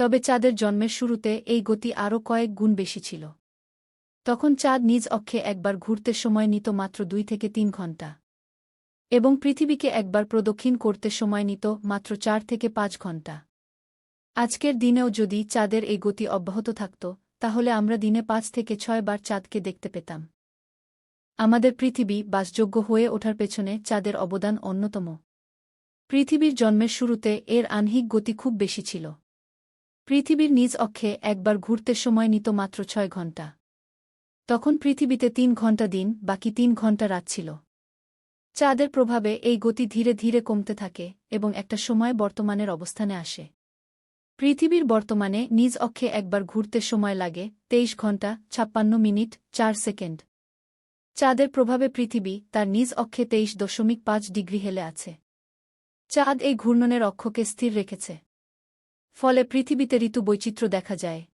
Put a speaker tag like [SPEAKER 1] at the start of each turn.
[SPEAKER 1] তবে চাঁদের জন্মের শুরুতে এই গতি আরও কয়েক গুণ বেশি ছিল। তখন চাঁদ নিজ অক্ষে একবার ঘুরতে সময় নিত মাত্র দুই থেকে তিন ঘণ্টা। এবং পৃথিবীকে একবার প্রদক্ষিণ করতে সময় নিত মাত্র চার থেকে পাঁচ ঘণ্টা। আজকের দিনেও যদি চাঁদের এই গতি অব্যাহত থাকত, তাহলে আমরা দিনে পাঁচ থেকে ছয় বার চাঁদকে দেখতে পেতাম। আমাদের পৃথিবী বাসযোগ্য হয়ে ওঠার পেছনে চাঁদের অবদান অন্যতম। পৃথিবীর জন্মের শুরুতে এর আহ্নিক গতি খুব বেশি ছিল। পৃথিবীর নিজ অক্ষে একবার ঘুরতে সময় নিত মাত্র ছয় ঘণ্টা। তখন পৃথিবীতে তিন ঘণ্টা দিন, বাকি তিন ঘণ্টা রাত ছিল। চাঁদের প্রভাবে এই গতি ধীরে ধীরে কমতে থাকে এবং একটা সময় বর্তমানের অবস্থানে আসে। পৃথিবীর বর্তমানে নিজ অক্ষে একবার ঘুরতে সময় লাগে তেইশ ঘণ্টা, ছাপ্পান্ন মিনিট, চার সেকেন্ড। চাঁদের প্রভাবে পৃথিবী তার নিজ অক্ষে তেইশ দশমিক পাঁচ ডিগ্রি হেলে আছে। চাঁদ এই ঘূর্ণনের অক্ষকে স্থির রেখেছে। ফলে পৃথিবীতে ঋতু বৈচিত্র্য দেখা যায়।